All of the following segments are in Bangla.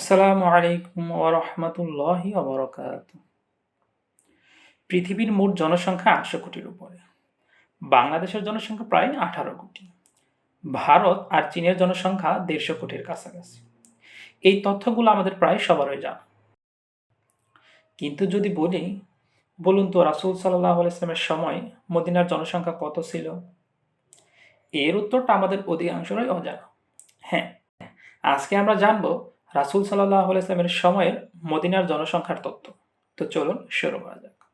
আসসালামু আলাইকুম ওরহমতুল্লাহি অবরকাত পৃথিবীর মোট জনসংখ্যা আটশো কোটির উপরে। বাংলাদেশের জনসংখ্যা প্রায় আঠারো কোটি। ভারত আর চীনের জনসংখ্যা দেড়শো কোটির কাছাকাছি। এই তথ্যগুলো আমাদের প্রায় সবারই জানা। কিন্তু যদি বলি, বলুন তো রাসুল সাল্লাহ ইসলামের সময় মদিনার জনসংখ্যা কত ছিল? এর উত্তরটা আমাদের অধিকাংশরাই অজানা। হ্যাঁ আজকে আমরা জানব রাসুল সাল্লাহ ইসলামের সময়ের মদিনার জনসংখ্যার তথ্য তো চলুন শুরু করা যাক।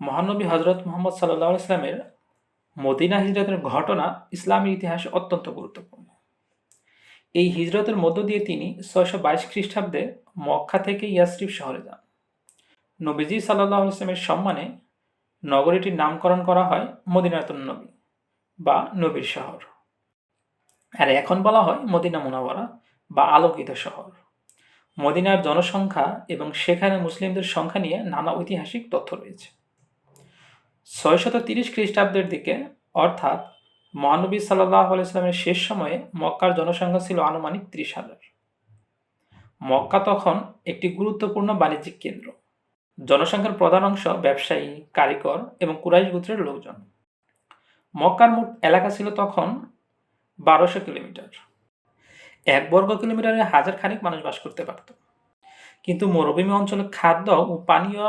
মহানবী হজরত মোহাম্মদ সাল্লাহ ইসলামের মদিনা হিজরতের ঘটনা ইসলামের ইতিহাসে অত্যন্ত গুরুত্বপূর্ণ। এই হিজরতের মধ্য দিয়ে তিনি ছয়শো বাইশ খ্রিস্টাব্দে মক্কা থেকে ইয়াসরিফ শহরে যান। নবীজি সাল্লাহ ইসলামের সম্মানে নগরীটির নামকরণ করা হয় মদিনাতুন নবী বা নবীর শহর। আর এখন বলা হয় মদিনা মুনাওয়ারা। বা আলোকিত শহর। মদিনার জনসংখ্যা এবং সেখানে মুসলিমদের সংখ্যা নিয়ে নানা ঐতিহাসিক তথ্য রয়েছে। ছয়শত তিরিশ খ্রিস্টাব্দের দিকে, অর্থাৎ মহানবী সাল্লাহ আলাইস্লামের শেষ সময়ে মক্কার জনসংখ্যা ছিল আনুমানিক ত্রিশ হাজার। মক্কা তখন একটি গুরুত্বপূর্ণ বাণিজ্যিক কেন্দ্র। জনসংখ্যার প্রধান অংশ ব্যবসায়ী, কারিগর এবং কুরাইশ গোত্রের লোকজন। মক্কার মোট এলাকা ছিল তখন বারোশো কিলোমিটার। এক বর্গ কিলোমিটারে হাজার খানিক মানুষ বাস করতে পারত। কিন্তু মরুভূমি অঞ্চলে খাদ্য ও পানীয়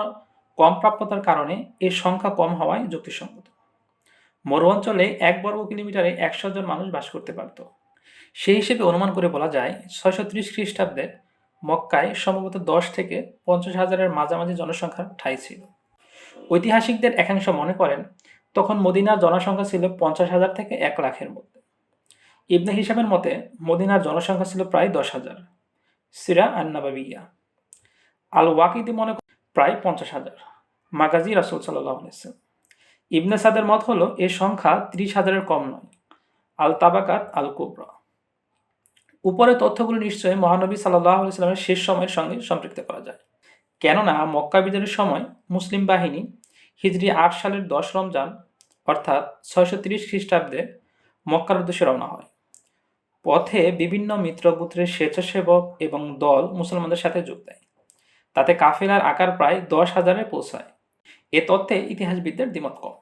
কম প্রাপ্যতার কারণে এর সংখ্যা কম হওয়ায় যুক্তিসঙ্গত। মরু অঞ্চলে এক বর্গ কিলোমিটারে একশো জন মানুষ বাস করতে পারত। সেই হিসেবে অনুমান করে বলা যায় ছয়শো ত্রিশ খ্রিস্টাব্দে মক্কায় সম্ভবত দশ থেকে পঞ্চাশ হাজারের মাঝামাঝি জনসংখ্যার ঠাঁই ছিল। ঐতিহাসিকদের একাংশ মনে করেন, তখন মদিনার জনসংখ্যা ছিল পঞ্চাশ হাজার থেকে এক লাখের মধ্যে ইবনে হিসাবের মতে, মদিনার জনসংখ্যা ছিল প্রায় দশ হাজার। সিরা আন্নাবাবিয়া। আল ওয়াকিদি মনে প্রায় পঞ্চাশ হাজার। মাগাজি রাসুল সাল্লাহ ইবনে সাদের মত হলো এর সংখ্যা ত্রিশ হাজারের কম নয়। আল তাবাকাত আল কুবরা উপরে তথ্যগুলো নিশ্চয়ই মহানবী সাল্লাহ ইসলামের শেষ সময়ের সঙ্গে সম্পৃক্ত করা যায়। কেননা, মক্কা বিজয়ের সময় মুসলিম বাহিনী হিজরি আট সালের দশ রমজান, অর্থাৎ ছয়শো তিরিশ খ্রিস্টাব্দে মক্কার উদ্দেশ্যে রওনা হয়। পথে বিভিন্ন মিত্রগুত্রের স্বেচ্ছাসেবক এবং দল মুসলমানদের সাথে যোগ দেয়। তাতে কাফেলার আকার প্রায় দশ হাজারে পৌঁছায়। এ তথ্যে ইতিহাসবিদদের দ্বিমত কম।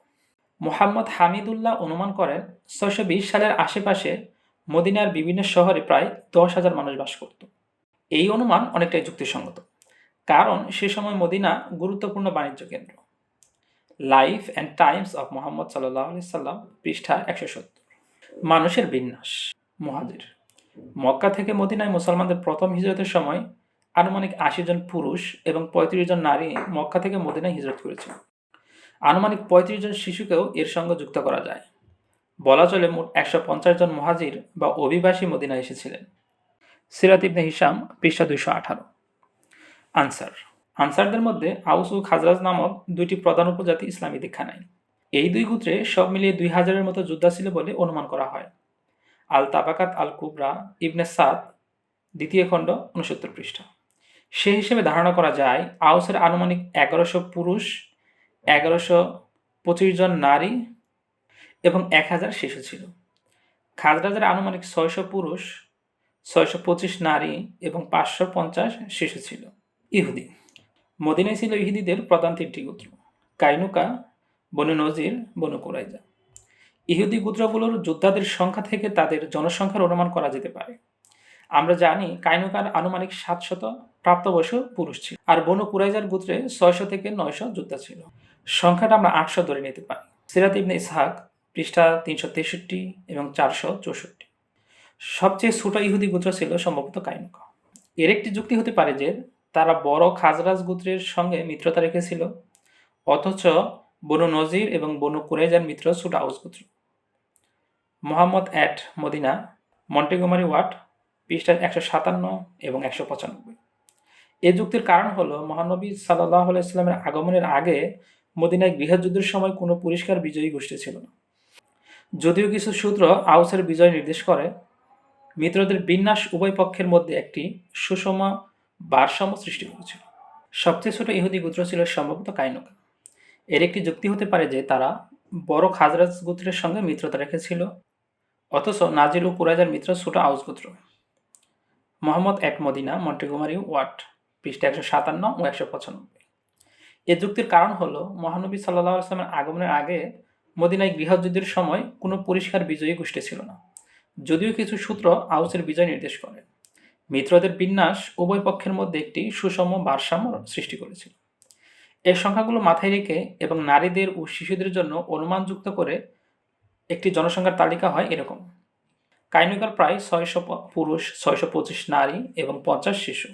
মোহাম্মদ হামিদুল্লাহ অনুমান করেন, ছয়শো বিশ সালের আশেপাশে মদিনার বিভিন্ন শহরে প্রায় দশ হাজার মানুষ বাস করত। এই অনুমান অনেকটাই যুক্তিসঙ্গত, কারণ সে সময় মদিনা গুরুত্বপূর্ণ বাণিজ্য কেন্দ্র। Life and times of Muhammad সাল্লাহ সাল্লাম পৃষ্ঠা একশো সত্তর। মানুষের বিন্যাস। মহাজির মক্কা থেকে মদিনায় মুসলমানদের প্রথম হিজরতের সময় আনুমানিক আশি জন পুরুষ এবং পঁয়ত্রিশ জন নারী মক্কা থেকে মদিনায় হিজরত করেছে। আনুমানিক পঁয়ত্রিশ জন শিশুকেও এর সঙ্গে যুক্ত করা যায়। বলা চলে মোট একশো পঞ্চাশ জন মহাজির বা অভিবাসী মদিনায় এসেছিলেন। সিরাত ইবনে হিসাম পৃষ্ঠা দুইশো আঠারো। আনসার। আনসারদের মধ্যে আউস ও খাজরাজ নামক দুইটি প্রধান উপজাতি ইসলামী দীক্ষা নেয় এই দুই গোত্রে সব মিলিয়ে দুই হাজারের মতো যোদ্ধা ছিল বলে অনুমান করা হয়। আল তাবাকাত আল কুবরা ইবনে সাদ, দ্বিতীয় খণ্ড, উনসত্তর পৃষ্ঠা। সে হিসেবে ধারণা করা যায় আউসের আনুমানিক এগারোশো পুরুষ, এগারোশো পঁচিশ জন নারী এবং এক হাজার শিশু ছিল। খাজরাজের আনুমানিক ছয়শো পুরুষ, ছয়শো পঁচিশ নারী এবং পাঁচশো পঞ্চাশ শিশু ছিল। ইহুদি। মদিনায় ছিল ইহুদিদের প্রধান তিনটি গোত্র, কাইনুকা, বনু নজির, বনু কুরাইজা ইহুদি গোত্রগুলোর যোদ্ধাদের সংখ্যা থেকে তাদের জনসংখ্যার অনুমান করা যেতে পারে। আমরা জানি কাইনুকার আনুমানিক সাতশত প্রাপ্তবয়স্ক পুরুষ ছিল আর বনু কুরাইজার গোত্রে ছয়শো থেকে নয়শো যোদ্ধা ছিল। সংখ্যাটা আমরা আটশো ধরে নিতে পারি। সিরাত ইবনে ইসহাক পৃষ্ঠা তিনশো তেষট্টি এবং চারশো চৌষট্টি। সবচেয়ে ছোট ইহুদি গোত্র ছিল সম্ভবত কাইনুকা এর একটি যুক্তি হতে পারে যে তারা বড় খাজরাজ গোত্রের সঙ্গে মিত্রতা রেখেছিল, অথচ বনু নজির এবং বনু কুরেজার মিত্র ছোট আউস গোত্র। Muhammad at Medina, Montgomery Watt পৃষ্ঠা একশো সাতান্ন এবং একশো পঁচানব্বই। এ যুক্তির কারণ হলো, মহানবী সাল্লাহ ইসলামের আগমনের আগে মদিনায় গৃহযুদ্ধের সময় কোনো পরিষ্কার বিজয়ী গোষ্ঠী ছিল না। যদিও কিছু সূত্র আউসের বিজয় নির্দেশ করে, মিত্রদের বিন্যাস উভয় পক্ষের মধ্যে একটি সুষম ভারসাম্য সৃষ্টি করেছিল। সবচেয়ে ছোট ইহুদি গোত্র ছিল সম্ভবত কাইনকা। এর একটি যুক্তি হতে পারে যে, তারা বড় খাজরাজ গোত্রের সঙ্গে মিত্রতা রেখেছিল অথচ নাজির ও কুরাইজার মিত্র ছোট আউস গোত্র। মোহাম্মদ এক মদিনা মন্টেগোমারি ওয়াট, পৃষ্ঠা একশো সাতান্ন ও একশো পঁচানব্বই। এ যুক্তির কারণ হলো, মহানবী সাল্লাহ আসলামের আগমনের আগে মদিনায় গৃহযুদ্ধের সময় কোনো পরিষ্কার বিজয়ী গোষ্ঠী ছিল না। যদিও কিছু সূত্র আউসের বিজয় নির্দেশ করে। মিত্রদের বিন্যাস উভয় পক্ষের মধ্যে একটি সুষম ভারসাম্য সৃষ্টি করেছিল। এর সংখ্যাগুলো মাথায় রেখে এবং নারীদের ও শিশুদের জন্য অনুমানযুক্ত করে একটি জনসংখ্যার তালিকা হয় এরকম। কাইনুকার প্রায় ছয়শো পুরুষ, ছয়শো পঁচিশ নারী এবং পঞ্চাশ শিশু।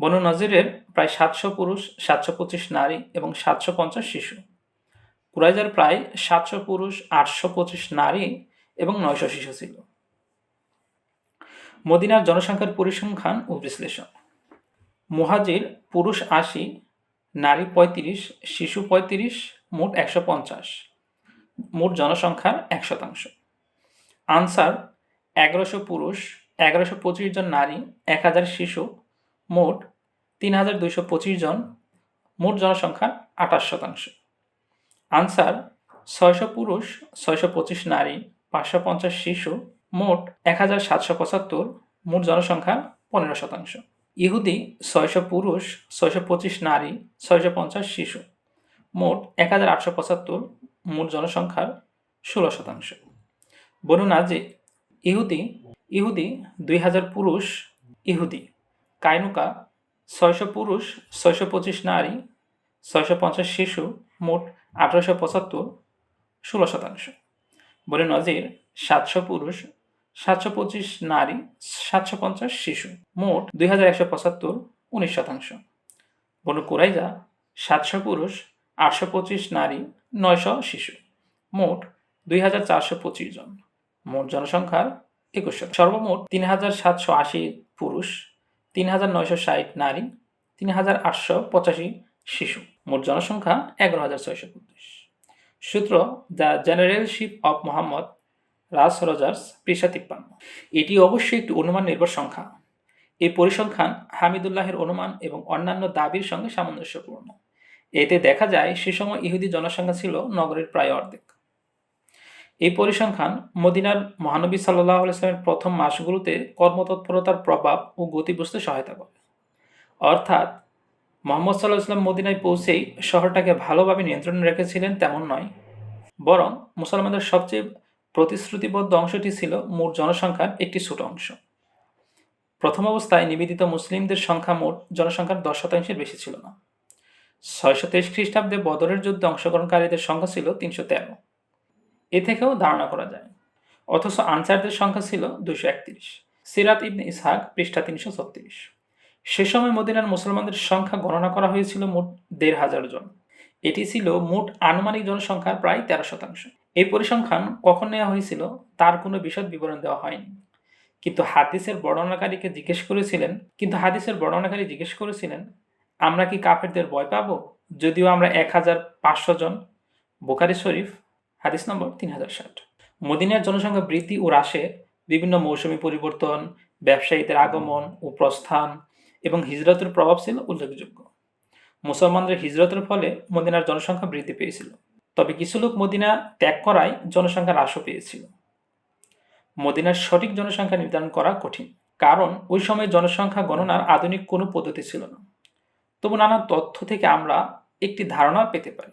বনু নজিরের প্রায় সাতশো পুরুষ, সাতশো পঁচিশ নারী এবং সাতশো পঞ্চাশ শিশু। কুরাইজার প্রায় সাতশো পুরুষ, আটশো পঁচিশ নারী এবং নয়শো শিশু ছিল। মদিনার জনসংখ্যার পরিসংখ্যান ও বিশ্লেষণ। মুহাজির পুরুষ আশি, নারী পঁয়ত্রিশ, শিশু পঁয়ত্রিশ, মোট একশো পঞ্চাশ। মোট জনসংখ্যার এক শতাংশ। আনসার, এগারোশো পুরুষ, এগারোশো পঁচিশ জন নারী, এক হাজার শিশু, মোট তিন হাজার দুইশো পঁচিশ জন, মোট জনসংখ্যার আঠাশ শতাংশ। আনসার, ছয়শো পুরুষ, ছয়শো পঁচিশ নারী, পাঁচশো পঞ্চাশ শিশু, মোট এক হাজার সাতশো পঁচাত্তর, মোট জনসংখ্যার পনেরো শতাংশ। ইহুদি, ছয়শো পুরুষ, ছয়শো পঁচিশ নারী, ছয়শো পঞ্চাশ শিশু, মোট এক হাজার আটশো পঁচাত্তর মোট জনসংখ্যার ষোলো শতাংশ। বনু যে ইহুদি ইহুদি দুই হাজার পুরুষ, ইহুদি। কাইনুকা ছয়শো পুরুষ, ছয়শো পঁচিশ নারী, ছয়শো পঞ্চাশ শিশু, মোট আঠারোশো পঁচাত্তর, ষোলো শতাংশ। বলে নজির সাতশো পুরুষ, সাতশো পঁচিশ নারী, সাতশো পঞ্চাশ শিশু, মোট দুই হাজার একশো পঁচাত্তর, উনিশ শতাংশ। বনু কুরাইজা সাতশো পুরুষ, আটশো পঁচিশ নারী নয়শো শিশু। মোট দুই হাজার চারশো পঁচিশ জন। মোট জনসংখ্যার একুশ। সর্বমোট তিন হাজার সাতশো আশি পুরুষ, তিন হাজার নয়শো ষাট নারী, তিন হাজার আটশো পঁচাশি শিশু। মোট জনসংখ্যা এগারো হাজার ছয়শো পঁচিশ। সূত্র the generalship of Muhammad Russ Rodgers পৃষ্ঠা তিপ্পান্ন। এটি অবশ্যই একটি অনুমান নির্ভর সংখ্যা। এই পরিসংখ্যান হামিদুল্লাহের অনুমান এবং অন্যান্য দাবির সঙ্গে সামঞ্জস্যপূর্ণ। এতে দেখা যায় সে সময় ইহুদি জনসংখ্যা ছিল নগরের প্রায় অর্ধেক। এই পরিসংখ্যান মদিনার মহানবী সাল্লাহ আলাইসলামের প্রথম মাসগুলোতে কর্মতৎপরতার প্রভাব ও গতি বুঝতে সহায়তা করে। অর্থাৎ মোহাম্মদ সাল্লাহ ইসলাম মদিনায় পৌঁছেই শহরটাকে ভালোভাবে নিয়ন্ত্রণে রেখেছিলেন তেমন নয়, বরং মুসলমানদের সবচেয়ে প্রতিশ্রুতিবদ্ধ অংশটি ছিল মোট জনসংখ্যার একটি ছোট অংশ। প্রথম অবস্থায় নিবেদিত মুসলিমদের সংখ্যা মোট জনসংখ্যার দশ শতাংশের বেশি ছিল না। ছয়শো তেইশ খ্রিস্টাব্দে বদরের যুদ্ধে অংশগ্রহণকারীদের সংখ্যা ছিল তিনশো তেরো। এ থেকেও ধারণা করা যায়। অথচ আনসারদের সংখ্যা ছিল দুশো একত্রিশ। সিরাত ইবনে ইসহাক পৃষ্ঠা তিনশো ছত্রিশ। সে সময় মদিনার মুসলমানদের সংখ্যা গণনা করা হয়েছিল মোট দেড় হাজার জন। এটি ছিল মোট আনুমানিক জনসংখ্যার প্রায় তেরো শতাংশ। এই পরিসংখ্যান কখন নেওয়া হয়েছিল তার কোনো বিশদ বিবরণ দেওয়া হয়নি। কিন্তু হাদিসের বর্ণনাকারীকে জিজ্ঞেস করেছিলেন কিন্তু হাদিসের বর্ণনাকারী জিজ্ঞেস করেছিলেন আমরা কি কাফেরদের ভয় পাবো? যদিও আমরা এক হাজার পাঁচশো জন। বোকারি শরীফ, হাদিস নম্বর তিন হাজার ষাট। মদিনার জনসংখ্যা বৃদ্ধি ও হ্রাসে বিভিন্ন মৌসুমি পরিবর্তন, ব্যবসায়ীদের আগমন ও প্রস্থান এবং হিজরতের প্রভাব ছিল উল্লেখযোগ্য। মুসলমানদের হিজরতের ফলে মদিনার জনসংখ্যা বৃদ্ধি পেয়েছিল। তবে কিছু লোক মদিনা ত্যাগ করায় জনসংখ্যা হ্রাসও পেয়েছিল। মদিনার সঠিক জনসংখ্যা নির্ধারণ করা কঠিন, কারণ ওই সময় জনসংখ্যা গণনার আধুনিক কোনো পদ্ধতি ছিল না। তবু নানা তথ্য থেকে আমরা একটি ধারণা পেতে পারি।